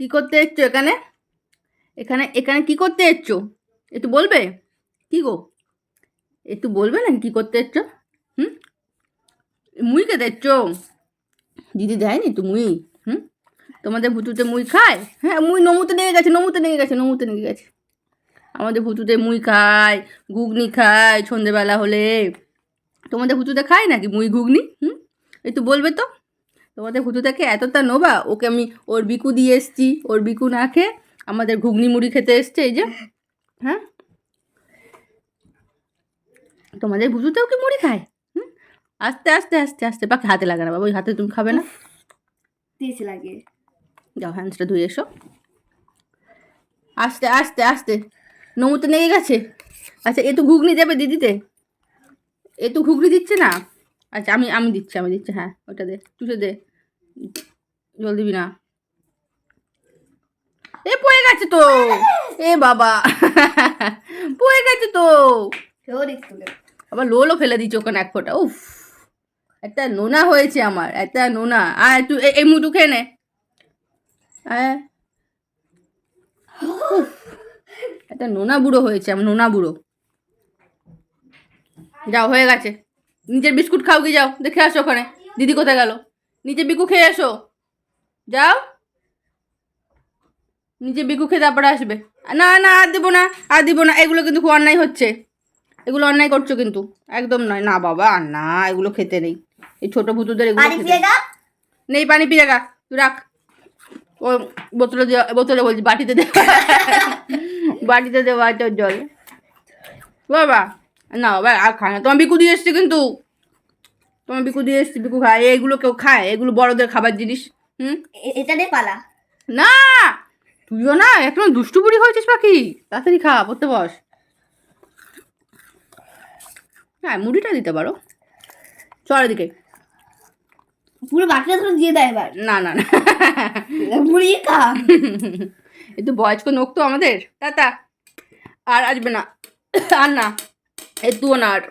কি করতে এসছো এখানে? এখানে এখানে কি করতে এসছো? একটু বলবে? কি গো? একটু বলবে না কি করতে এসছো? হুম? মুই খেতে এসছো? দিদি দেয়নি তো মুই হুম? তোমাদের ভুতুতে মুই খায়? হ্যাঁ মুই নমুতে নিয়ে গেছে, নমুতে নিয়ে গেছে, নমুতে নিয়ে গেছে। আমাদের ভুতুতে মুই খায়, ঘুগনি খায় সন্ধেবেলা হলে। তোমাদের ভুতুতে খায় নাকি মুই ঘুগনি? হুম? একটু বলবে তো? তোমাদের ভুতুটাকে এতটা নোবা? ওকে আমি ওর বিকু দিয়ে এসছি। ওর বিকু না খেয়ে আমাদের ঘুগনি মুড়ি খেতে এসছে এই যে। হ্যাঁ? তোমাদের ভুতুতেও কি মুড়ি খায়? হুম? আস্তে আস্তে আস্তে আস্তে। পাখি হাতে লাগে না বাবা ওই হাতে তুমি খাবে না। দিয়েছে লাগে যাও হ্যান্ডসটা ধুয়ে এসো। আস্তে আস্তে আস্তে। নমুতে লেগে গেছে। আচ্ছা এ তো ঘুগনি দেবে দিদিতে। এ তো ঘুগনি দিচ্ছে না? আচ্ছা আমি আমি দিচ্ছি আমি দিচ্ছি। হ্যাঁ ওটা দে চুষে দে। জল দিবি না। এ পড়ে গেছে তো। এ বাবা। পড়ে গেছে তো। আবার লোলও ফেলে দিচ্ছে ওখানে এক ফোঁটা। উফ। একটা নোনা হয়েছে আমার একটা নোনা। আর এ- এই মুটু খেয়ে নে। হ্যাঁ। একটা নোনা বুড়ো হয়েছে আমার নোনা বুড়ো। যাও হয়ে গেছে। নিজের বিস্কুট খাও কি যাও। দেখে আসো ওখানে। দিদি কোথায় গেল? নিচে বিকু খেয়ে এসো যাও। নিচে বিকু খেয়ে তারপরে আসবে। না না আর দেবো না আর দিব না। এগুলো কিন্তু খুব অন্যায় হচ্ছে। এগুলো অন্যায় করছ কিন্তু। একদম নয়। না বাবা আর না এগুলো খেতে নেই। এই ছোট ভুতুদের এগুলো নেই। পানি পিয়ে গা তুই রাখ। ও বোতলে দেওয়া বোতলে বলছি বাটিতে দে। বাটিতে দেওয়া জল বাবা না বাবা আর খায় না। তোমার বিকু দিয়ে এসছি কিন্তু। তোমার বিকু দিয়ে এসছি বিকু খায় এগুলো কেউ খায় এগুলো বড়দের খাবার জিনিস হুম? এটা দিয়ে পালা। না! তুইও না এখন দুষ্টু বুড়ি হয়েছিস পাখি তাড়াতাড়ি খা পড়তে বস। হ্যাঁ মুড়িটা দিতে পারো। চল এদিকে। পুরো বাকিটা ধরে দিয়ে দেয় এবার। না না না। মুড়ি খা। একটু বয়স্ক নোক তো আমাদের। টাটা আর আসবে না। আর না এ একটুও না আর।